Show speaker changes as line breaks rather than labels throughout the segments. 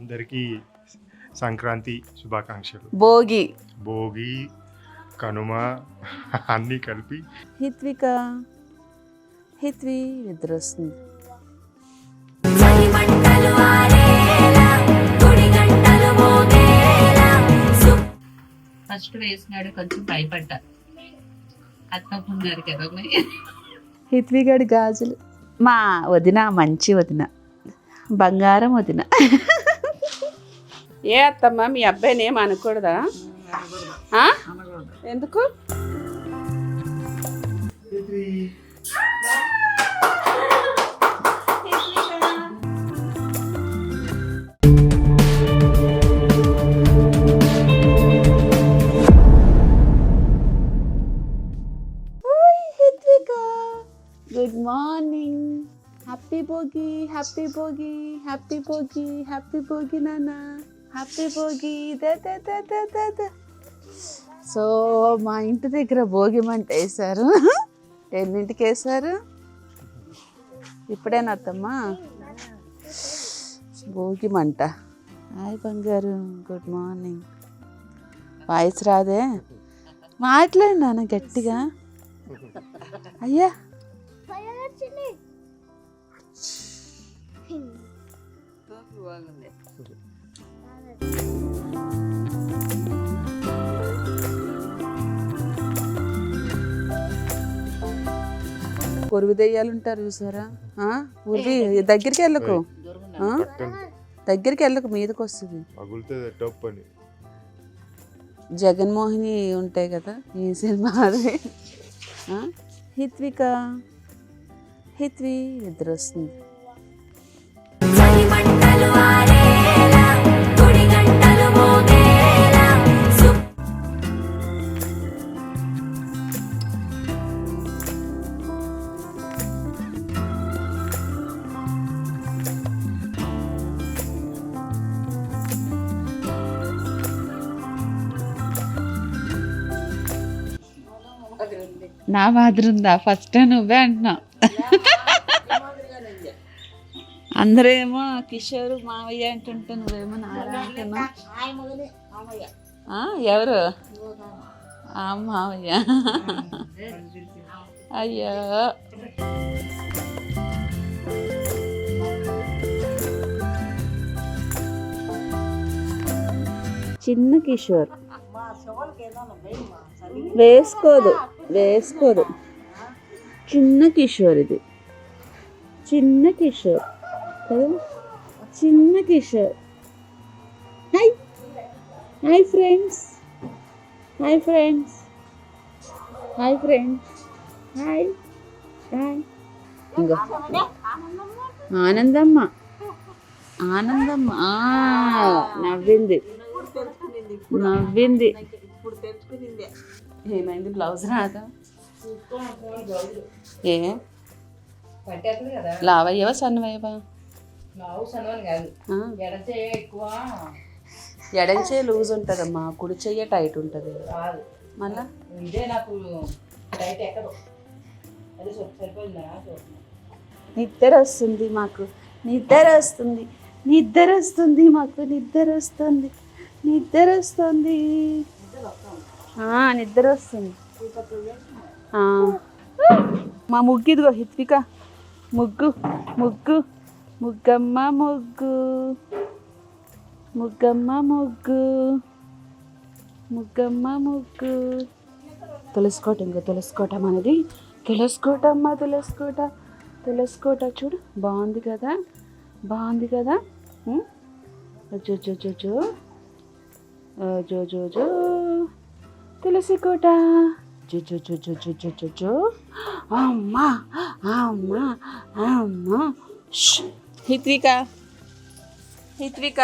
అందరికీ సంక్రాంతి శుభాకాంక్షలు.
భోగి.
భోగి కనుమ అన్నీ కలిపి.
హిత్విక హిత్వి నిద్ర వస్తుంది
చలిమంటలు ఆరేలా గుడి గంటలు మోగేలా సు-
ఫస్ట్ వేసినాడు కొంచెం భయపడ్డా. అత్తమ్మున్నారు కదా మరి.
హిత్విగడి గాజులు. మా వదిన మంచి వదిన. బంగారం వదిన. ఏ అత్తమ్మ మీ అబ్బాయిని ఏం అనకూడదా? ఎందుకు? Good morning happy Bhogi happy Bhogi happy Bhogi happy Bhogi నాన్న. హ్యాపీ భోగి. సో మా ఇంటి దగ్గర భోగి మంట వేశారు. ఎన్నింటికి వేశారు? ఇప్పుడేనా అత్తమ్మా? భోగి మంట. హాయ్ బంగారు గుడ్ మార్నింగ్ వాయిస్ రాదే? మాట్లాడు నాన్న గట్టిగా. అయ్యా. కొరువు దెయ్యాలు ఉంటారు చూసారా? ఆ? ఉర్వి దగ్గరికి వెళ్ళకు. దగ్గరికి వెళ్ళకు మీదకి వస్తుంది
పగులుతుంది టప్ అని.
జగన్మోహిని ఉంటాయి కదా ఈ సినిమా అది? హిత్విక హిత్వి నిద్ర వస్తుంది నా మాదిరి ఉందా? ఫస్ట్ నువ్వే అంటున్నా. అందరేమో కిషోర్ మావయ్య అంటుంటే నువ్వేమో ఆ, ఎవరు? ఆ మావయ్య. అయ్యో. చిన్న కిషోర్. వేసుకోదు వేసుకోదు. చిన్న కిషోర్ ఇది. చిన్న కిషోర్. కదా? చిన్న Kishore. Hi. Hi friends. Hi friends. Hi friends. Hi. Hi. Anandamma. Anandamma. నవ్వింది. నవ్వింది. ఏమైంది బ్లౌజ్ రాదా? ఏ? లావయ్యవా సన్నవయ్యవా?
ఎడచే ఎక్కువ.
ఎడం చేయి లూజ్ ఉంటుందమ్మా కుడి చెయ్య టైట్ ఉంటుంది. మళ్ళా?
ఇదే నాకు టైట్ ఎక్కదు.
నిద్ర వస్తుంది మాకు నిద్ర వస్తుంది నిద్ర వస్తుంది మాకు నిద్ర వస్తుంది నిద్ర వస్తుంది. నిద్ర వస్తుంది మా ముగ్గు ఇదిగో హిత్విక. ముగ్గు ముగ్గు ముగ్గమ్మ ముగ్గు. ముగ్గమ్మ ముగ్గు. ముగ్గమ్మ ముగ్గు. తులసికోట ఇంకో తులసుకోట మనది. తులసికోట అమ్మ తులసుకోట. తులసుకోట చూడు బాగుంది కదా? బాగుంది కదా? ఉం? జో జో జో జో. జో జో జో. తులసి కోట జో జో జో జో జో జో జో జో అమ్మా అమ్మా అమ్మా. ష్. హిత్విక. హిత్విక.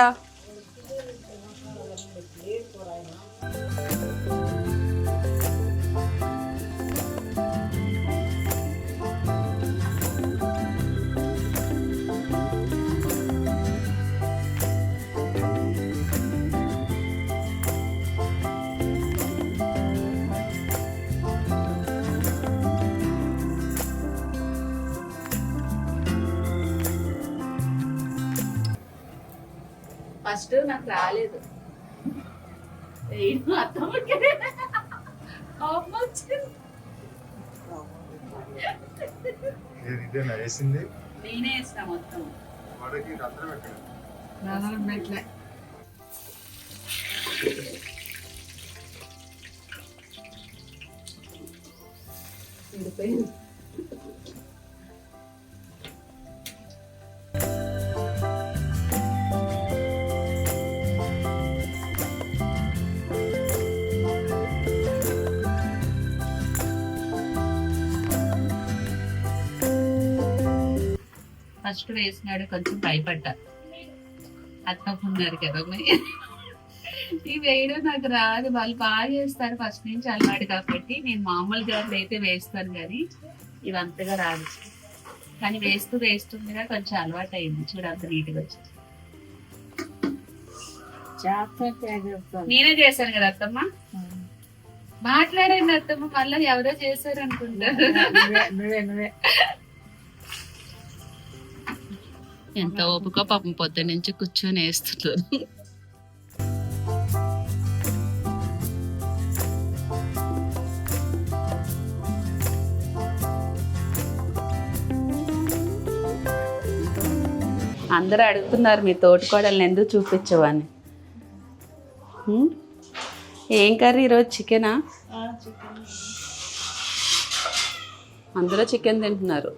ఫస్ట్ నాకు రాలేదు. అత్తమ్మకి కోపం వచ్చింది.
ఇది ఇదేనా? వేసింది?
నేనే వేసిన మొత్తం.
వాడికి రంధ్రం ఎక్కడ
విడిపోయింది. ఫస్ట్ వేసినాడు కొంచెం భయపడ్డా. అత్తకున్నారు కదా మరి. ఈ వేయడం నాకు రాదు. వాళ్ళు బాగా చేస్తారు ఫస్ట్ నుంచి అలవాటు కాబట్టి నేను మామూలుగా అయితే వేస్తాను కానీ ఇవి అంతగా రాదు. కానీ వేస్తూ వేస్తుండగా కొంచెం అలవాటు అయింది. చూడు అంత నీట్గా వచ్చింది. నేనే చేశాను కదా అత్తమ్మ? మాట్లాడండి అత్తమ్మ. మళ్ళీ ఎవరో చేశారు అనుకుంటారు ఎంత ఓపిక పాపం పొద్దు నుంచి కూర్చొని వేస్తున్నారు. అందరూ అడుగుతున్నారు మీ తోటికోడల్ని ఎందుకు చూపించవని. హ్మ్? ఏం కర్రీ ఈరోజు? చికెనా. అందరూ చికెన్ తింటున్నారు.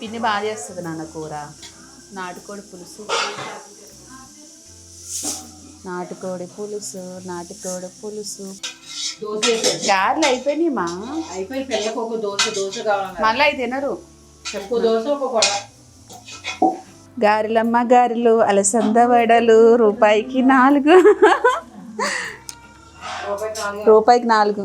పిన్ని బాగా చేస్తుంది నాన్న కూర. నాటుకోడి పులుసు. నాటుకోడి పులుసు నాటుకోడి పులుసు. గారెలు అయిపోయినాయి మా.
అయిపోయి పిల్లలకు ఒక దోశ దోశ కావాలి
మళ్ళీ అవి తినరు.
ఒక దోశ ఒక కొడ
గారెలమ్మ గారెలు అలసంద వడలు రూపాయికి నాలుగు.
రూపాయి నాలుగు.
రూపాయికి నాలుగు.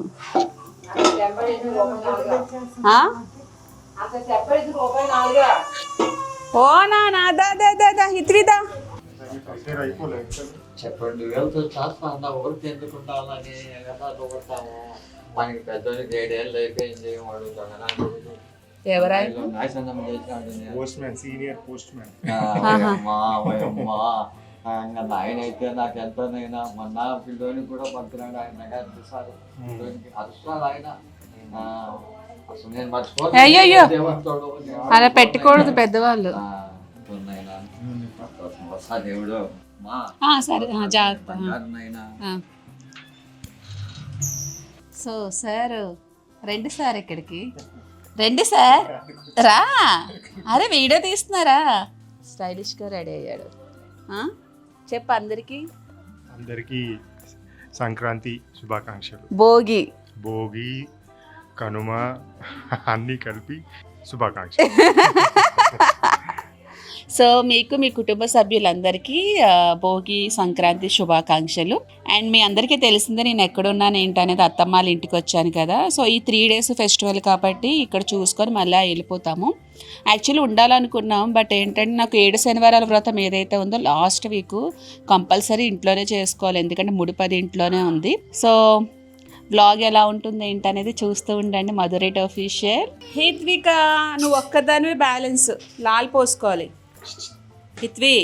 ఓ నా నా దా దా దా దా ఇత్రిదా
చెప్పండి వెళ్తూ చేస్తాను ఊరికి ఎందుకు ఉండాలని చూడతాము మనకి పెద్దోడికి ఏడేళ్ళు అయిపోయింది వాడు నాశనం చేసినాడు.
Postman senior postman
ఓయమ్మా. ఆ, ఇంకా నాయన అయితే నాకు ఎంతనైనా మొన్న పిల్లోని కూడా పడుతున్నాడు ఆయన అరుస్తారు ఆయన.
అయ్యయ్యో.
దేవతోడు,
అలా పెట్టకూడదు పెద్దవాళ్ళు. సరే ఆ, జాగ్రత్త. సో సార్ రండి సార్ ఇక్కడికి. రండి సార్. రా. అరే వీడియో తీస్తున్నారా? స్టైలిష్గా రెడీ అయ్యాడు. ఆ? చెప్పు అందరికీ.
అందరికీ సంక్రాంతి శుభాకాంక్షలు.
భోగి.
భోగి కనుమ అన్నీ కలిపి శుభాకాంక్ష
సో మీకు మీ కుటుంబ సభ్యులందరికీ భోగి సంక్రాంతి శుభాకాంక్షలు. అండ్ మీ అందరికీ తెలిసిందే నేను ఎక్కడున్నాను ఏంటనేది అత్తమ్మాల ఇంటికి వచ్చాను కదా. సో ఈ త్రీ డేస్ ఫెస్టివల్ కాబట్టి ఇక్కడ చూసుకొని మళ్ళీ వెళ్ళిపోతాము. యాక్చువల్లీ ఉండాలనుకున్నాం బట్ ఏంటంటే నాకు ఏడు శనివారాల వ్రతం ఏదైతే ఉందో లాస్ట్ వీక్ కంపల్సరీ ఇంట్లోనే చేసుకోవాలి. ఎందుకంటే ముడిపది ఇంట్లోనే ఉంది. సో బ్లాగ్ ఎలా ఉంటుంది ఏంటనేది చూస్తూ ఉండండి మధురేట్ ఆఫీషియల్ హిత్విక నువ్వు ఒక్కదానివే బ్యాలెన్స్ లాల్ పోసుకోవాలి. హిత్వి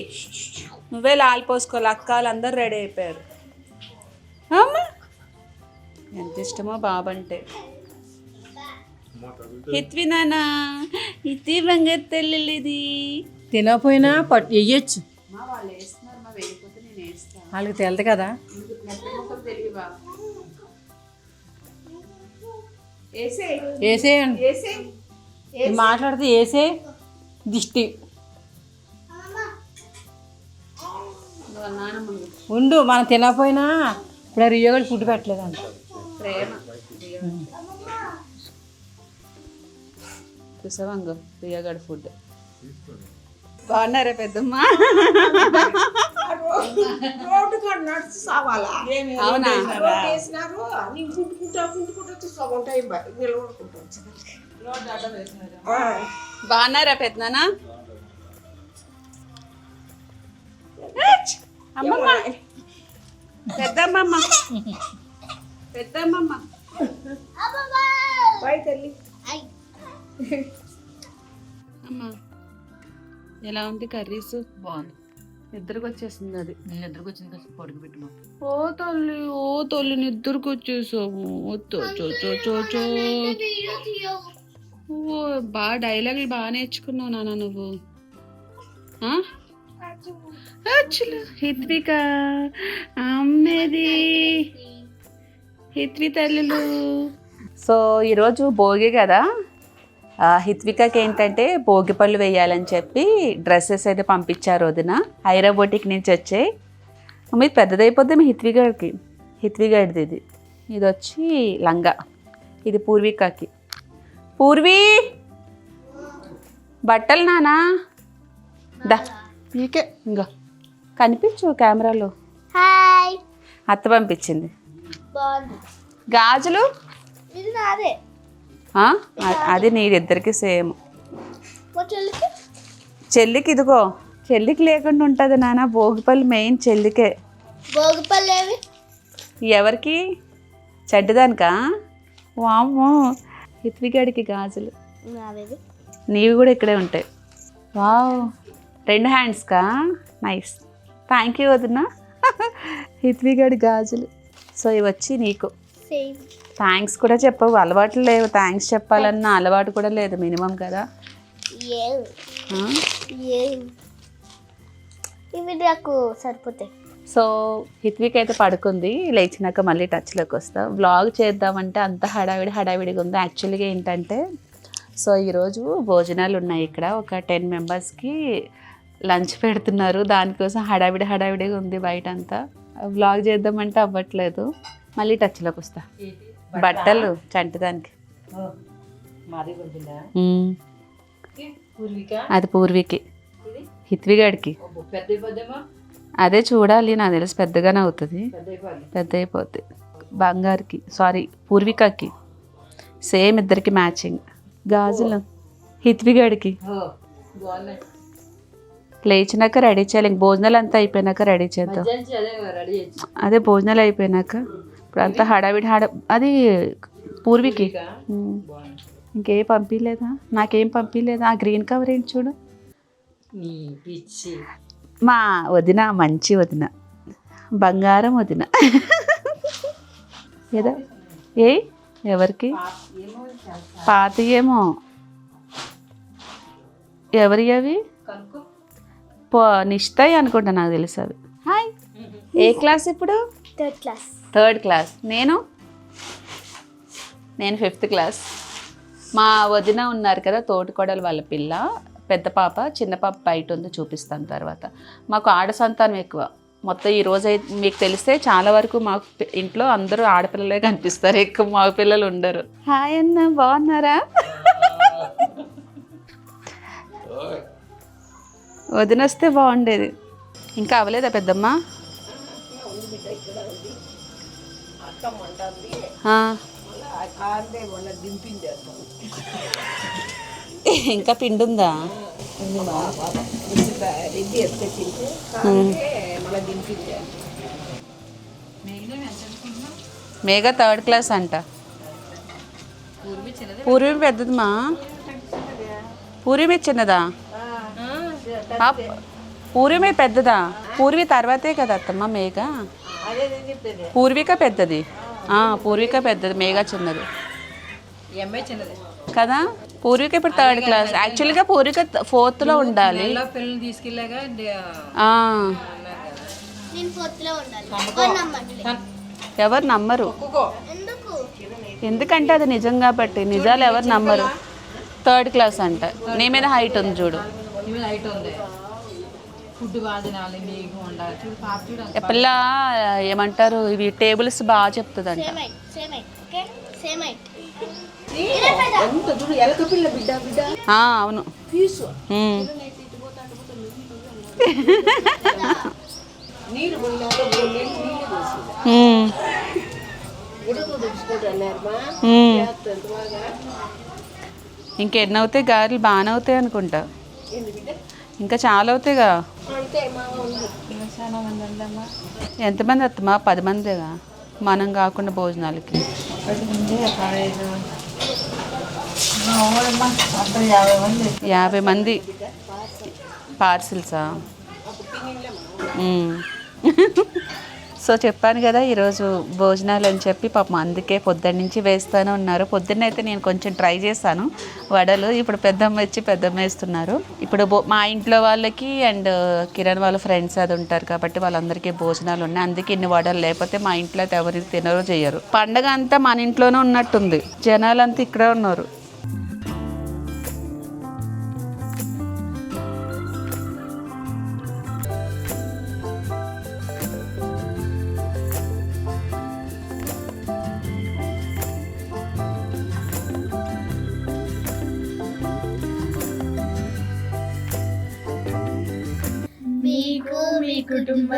నువ్వే లాల్ పోసుకోవాలి. అక్క వాళ్ళందరూ రెడీ అయిపోయారు. అమ్మా! ఎంత ఇష్టమో బాబంటే. హిత్వి నానా హిత్వి బంగారు తెల్లిది.
తినకపోయినా పట్టు వేయచ్చు
మా వాళ్ళు వేస్తున్నారు మా వెళ్ళిపోతే నేను వేస్తాను
వాళ్ళకి తెలదు కదా. వేసేయండి మాట్లాడితే వేసే దిష్టి. ఉండు మనం తినకపోయినా ఇప్పుడు రియో ఫుడ్ పెట్టలేదంట.
ప్రేమ. చూసావాంగో ప్రియగడ్ ఫుడ్? బాగున్నారా పెద్దమ్మ? అవునా? బాగున్నారా పెద్దనా అమ్మమ్మ. పెద్దమ్మమ్మ. పెద్దమ్మమ్మ. అమ్మా ఎలా ఉంది కర్రీస్?
బాగుంది.
నిద్రకు వచ్చేసింది అది
నేను నిద్రకు వచ్చింది కదా పొడుగు పెట్టుమా
ఓ తల్లి ఓ తల్లి నిద్రకు వచ్చేసాము ఓ చో చో చో చో చో ఓ బాగా డైలాగులు బాగా నేర్చుకున్నావు నాన్న నువ్వు. హిత్విక అమ్మేది. హిత్వి తల్లులు. సో ఈరోజు భోగి కదా? హిత్వికకి ఏంటంటే భోగి పళ్ళు వేయాలని చెప్పి డ్రెస్సెస్ అయితే పంపించారు వదిన. హైరాబోటిక్ నుంచి వచ్చాయి మీది పెద్దదైపోద్ది మీ హిత్విగాడికి హిత్విగాడిది ఇది. ఇది వచ్చి లంగా. ఇది పూర్వికకి. పూర్వీ! బట్టలు నానా? దా. నీకే ఇంకా కనిపించు కెమెరాలో.
హాయ్.
అత్త పంపించింది. గాజులు?
ఇది నాదే.
అది నీడిద్దరికి సేమ్.
చెల్లికి?
ఇదిగో చెల్లికి లేకుండా ఉంటుంది నాన్న భోగిపల్లి మెయిన్ చెల్లికే.
భోగిపల్లేవి
ఎవరికి? చెడ్డదానికా? వామ్మో హిత్విగాడికి గాజులు. నీవి కూడా ఇక్కడే ఉంటాయి. వావ్ రెండు హ్యాండ్స్కా? నైస్. థ్యాంక్ యూ వదిన. హిత్విగాడి గాజులు. సో ఇవి వచ్చి నీకు.
సేమ్.
థ్యాంక్స్ కూడా చెప్పవు అలవాట్లు లేవు. థ్యాంక్స్ చెప్పాలన్న అలవాటు కూడా లేదు మినిమం కదా.
ఇవి నాకు సరిపోతాయి.
సో హిత్విక్ అయితే పడుకుంది లేచినాక మళ్ళీ టచ్లోకి వస్తా. వ్లాగ్ చేద్దామంటే అంత హడావిడి హడావిడిగా ఉంది. యాక్చువల్గా ఏంటంటే సో ఈరోజు భోజనాలు ఉన్నాయి ఇక్కడ. ఒక టెన్ మెంబర్స్కి లంచ్ పెడుతున్నారు. దానికోసం హడావిడి హడావిడిగా ఉంది బయట అంతా వ్లాగ్ చేద్దామంటే అవ్వట్లేదు. మళ్ళీ టచ్లోకి వస్తా. బట్టలు చంటదానికి. అది పూర్వికి. హిత్విగాడికి. అదే చూడాలి నాకు తెలిసి పెద్దగానే అవుతుంది.
పెద్ద అయిపోద్ది
పెద్ద అయిపోద్ది బంగారుకి సారీ పూర్వికకి. సేమ్ ఇద్దరికి మ్యాచింగ్. గాజులు. హిత్విగాడికి. లేచినాక రెడీ చేయాలి. ఇంక భోజనాలు అంతా అయిపోయినాక రెడీ చేద్దాం.
అదే
భోజనాలు అయిపోయినాక. ఇప్పుడు అంతా హడావిడి హడ అది పూర్వికి. ఇంకేం పంపించలేదా నాకేం పంపించలేదా ఆ గ్రీన్ కవర్ ఏంటి చూడు? మా వదిన మంచి వదిన. బంగారం వదిన. ఏదా? ఏ? ఎవరికి?
ఏమో
పాత ఏమో ఎవరి అవి? పో నిష్టాయి అనుకుంటా నాకు తెలుసు అవి హాయ్. ఏ క్లాస్ ఇప్పుడు?
Third class.
Third class. నేను? నేను ఫిఫ్త్ క్లాస్. మా వదిన ఉన్నారు కదా తోటికోడలు వాళ్ళ పిల్ల. పెద్ద పాప చిన్న పాప బయట ఉంది చూపిస్తాను తర్వాత. మాకు ఆడ సంతానం ఎక్కువ. మొత్తం ఈ రోజు అయితే మీకు తెలిస్తే చాలా వరకు మాకు పి- ఇంట్లో అందరూ ఆడపిల్లలే కనిపిస్తారు. ఎక్కువ మగ పిల్లలు ఉండరు. హాయ్ అన్న బాగున్నారా? వదినొస్తే బాగుండేది. ఇంకా అవ్వలేదా పెద్దమ్మ? ఇంకా పిండి ఉందా. మేఘా థర్డ్ క్లాస్ అంట. పూర్వీ పెద్దదిమా పూర్వీ చిన్నదా? ఆ, పూర్వీ పెద్దదా? పూర్వీ తర్వాతే కదా అత్తమ్మ మేఘ? పూర్విక పెద్దది. ఆ, పూర్విక పెద్దది మేఘ చిన్నది. కదా? పూర్విక ఇప్పుడు థర్డ్ క్లాస్ యాక్చువల్గా పూర్విక ఫోర్త్లో ఉండాలి.
ఎవరు
నమ్మరు? ఎందుకంటే అది నిజం కాబట్టి నిజాలు ఎవరు నమ్మరు? థర్డ్ క్లాస్ అంట. నీ మీద హైట్ ఉంది చూడు. పిల్ల ఏమంటారు ఇవి టేబుల్స్ బాగా చెప్తుందంట.
Same height same height okay same height
ఎంత చూడు ఎలక పిల్ల బిడ్డ బిడ్డ.
ఆ, అవును. ఉమ్.
నీరు పోయినాక నీళ్ళు నీళ్ళు పోసి
ఉమ్.
ఉడక తెచ్చుకుంటున్నారమ్మా
ఉమ్. ఇంకెన్ని అవుతాయి గారెలు బాగానే అవుతాయి అనుకుంటా. ఇంకా చాలా అవుతాయిగా. ఎంతమంది వస్తామా? పది మందిగా? మనం కాకుండా భోజనాలకి.
యాభై మంది.
యాభై మంది. పార్సిల్సా. సో చెప్పాను కదా ఈరోజు భోజనాలు అని చెప్పి పాపం అందుకే పొద్దున్న నుంచి వేస్తూనే ఉన్నారు. పొద్దున్న అయితే నేను కొంచెం ట్రై చేశాను. వడలు ఇప్పుడు పెద్దమ్మ వచ్చి పెద్దమ్మ వేస్తున్నారు. ఇప్పుడు మా ఇంట్లో వాళ్ళకి అండ్ కిరణ్ వాళ్ళ ఫ్రెండ్స్ అది ఉంటారు కాబట్టి వాళ్ళందరికీ భోజనాలు ఉన్నాయి. అందుకే ఇన్ని వడలు లేకపోతే మా ఇంట్లో అయితే ఎవరికి తినరు చేయరు పండగ అంతా మన ఇంట్లోనే ఉన్నట్టుంది. జనాలంతా ఇక్కడే ఉన్నారు.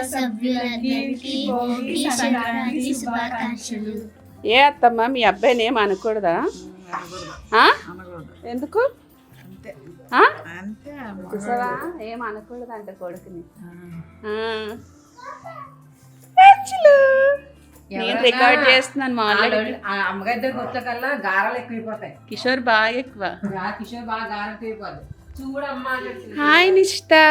కుటుంబ సభ్యులందరికీ భోగి సంక్రాంతి శుభాకాంక్షలు
ఏ అత్తమ్మ మీ అబ్బాయిని ఏం అనకూడదా ఆ? ఎందుకు ఆ? చూసావా ఏం అనకూడదు అంట కొడుకుని ఆ. అచ్చులు. నేను రికార్డ్ చేస్తున్నాను మా ఆల్రెడీ
అమ్మగారి దగ్గర వచ్చాకల్లా గారాలు ఎక్కువైపోతాయి
కిషోర్ బాగా ఎక్కువ
ఆ కిషోర్ బాగా చూడమ్మా అని.
హాయ్ నిష్ఠా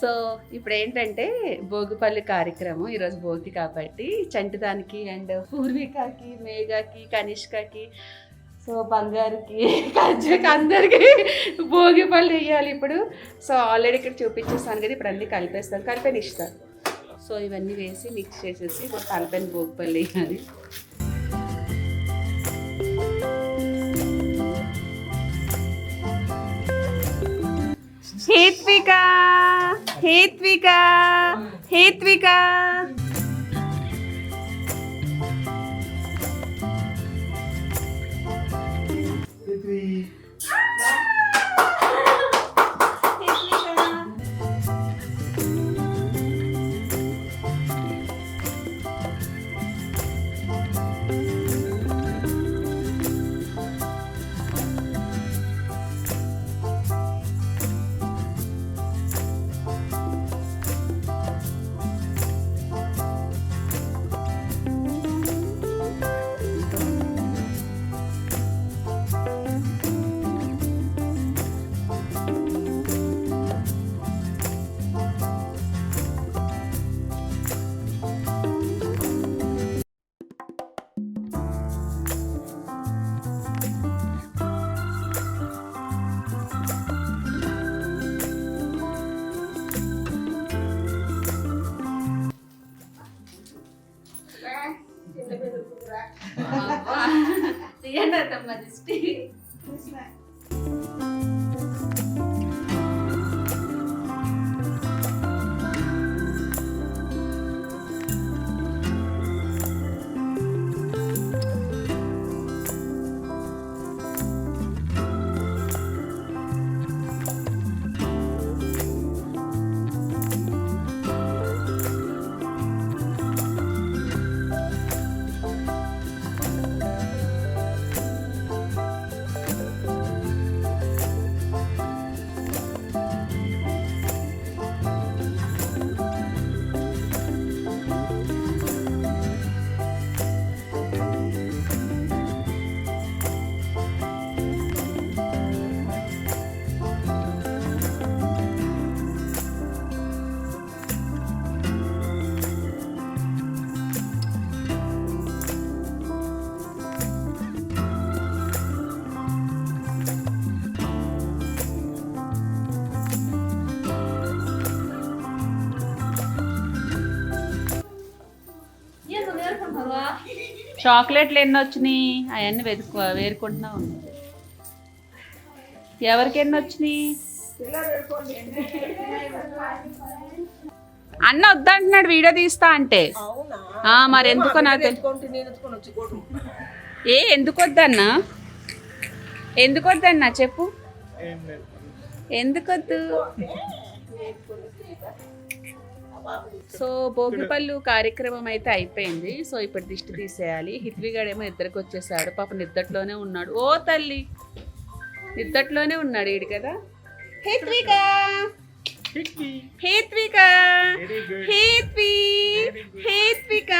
సో ఇప్పుడు ఏంటంటే భోగిపల్లి కార్యక్రమం ఈరోజు భోగి కాబట్టి చంటిదానికి అండ్ పూర్వికకి మేఘకి కనిష్కకి సో బంగారుకి కంచకి అందరికి భోగిపల్లి వేయాలి ఇప్పుడు. సో ఆల్రెడీ ఇక్కడ చూపించేస్తాను కదా ఇప్పుడు అన్నీ కలిపేస్తాను కలిపేని ఇస్తాను సో ఇవన్నీ వేసి మిక్స్ చేసేసి ఇప్పుడు కలిపని భోగిపల్లి వేయాలి హేత్విక హేత్విక. చాక్లెట్లు ఎన్ని వచ్చినాయి? అవన్నీ వెతుకు వేరుకుంటున్నా ఉన్నాయి ఎవరికి ఎన్ని వచ్చినాయి? అన్న వద్దంటున్నాడు వీడియో తీస్తా అంటే. ఆ, మరి ఎందుకో నాకు ఏ ఎందుకు వద్దన్నా? ఎందుకు వద్దన్నా చెప్పు. ఎందుకొద్దు సో భోగిపల్లు కార్యక్రమం అయితే అయిపోయింది. సో ఇప్పుడు దిష్టి తీసేయాలి. హిత్విగాడేమో నిద్రకు వచ్చేసాడు. పాప నిద్దట్లోనే ఉన్నాడు. ఓ తల్లి! నిద్దట్లోనే ఉన్నాడు ఈడు కదా? హిత్విక! హిత్విక! హిత్వి! హిత్విక!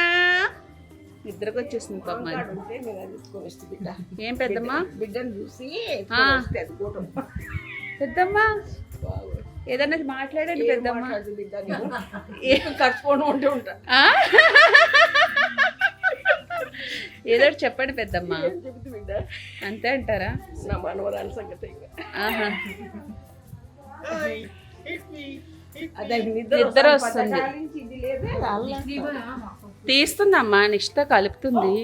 నిద్రకు వచ్చేసింది పాప ఏం పెద్దమ్మా?
బిడ్డను చూసి
పెద్దమ్మా? ఏదన్నా మాట్లాడండి పెద్దమ్మ.
కట్టుకోవడం ఉంటే ఉంటా?
ఏదో చెప్పండి పెద్దమ్మ. అంతే అంటారా?
నా మనవరాలి సంగతి నిద్ర వస్తుంది.
తీస్తుందమ్మా నిష్ట కలుపుతుంది.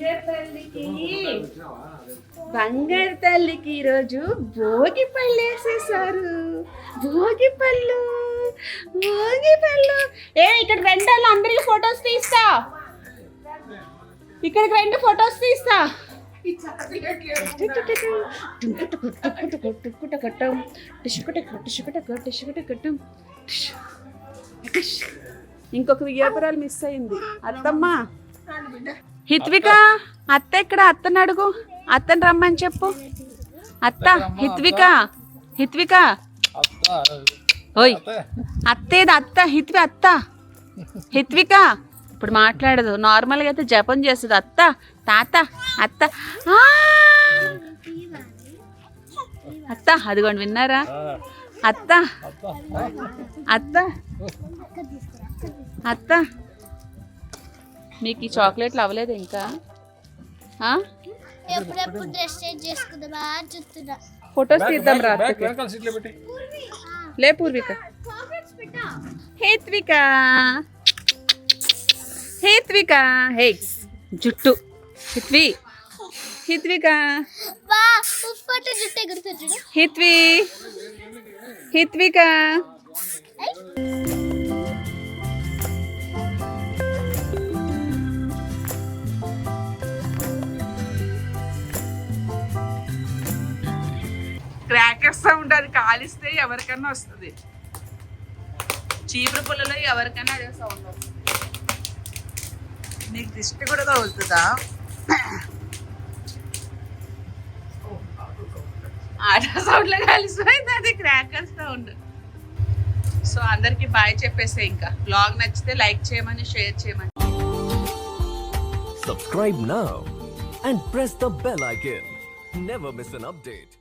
బంగారు తల్లికి బంగారు తల్లికి ఈరోజు భోగి పళ్ళు వేసేసారు భోగి పళ్ళు భోగి పళ్ళు ఏ ఇక్కడ రెండల్లో అందరికి ఫొటోస్ తీస్తా ఇక్కడికి రెండు ఫొటోస్ తీస్తా ఇంకొక వియ్యాపురాలు మిస్ అయింది అత్తమ్మ హిత్విక అత్త ఇక్కడ అత్తని అడుగు. అత్తని రమ్మని చెప్పు. అత్త హిత్విక హిత్విక. ఓయ్. అత్తేది అత్త హిత్వి అత్త. హిత్విక ఇప్పుడు మాట్లాడదు. నార్మల్గా అయితే జపం చేస్తుంది. అత్త తాత అత్త! అత్త అదిగోండి విన్నారా? అత్త. అత్త. అత్త. మీకు ఈ చాక్లెట్లు అవ్వలేదు ఇంకా? ఆ?
ఎప్పుడెప్పుడు డ్రెస్ చేంజ్ చేసుకుందామా చూస్తున్నా.
ఫొటోస్ తీద్దాం రా. లే పూర్విక. హేత్విక హేత్విక హే జుట్టు. హిత్వి హిత్విక హిత్వి హిత్విక క్రాకర్స్ సౌండ్ అది కాలిస్తే ఎవరికైనా వస్తుంది. చీపురు పుల్లలో ఎవరికైనా అదే సౌండ్ వస్తుంది. నీకు దిష్టి కూడా తగులుతుందా? ఆట సౌండ్లో కలిసిపోయింది. అది క్రాకర్ సౌండ్ సో అందరికి బాయ్ చెప్పేసే ఇంకా. బ్లాగ్ నచ్చితే లైక్ చేయమని షేర్ చేయమని.
Subscribe now and press the bell icon. Never miss an update.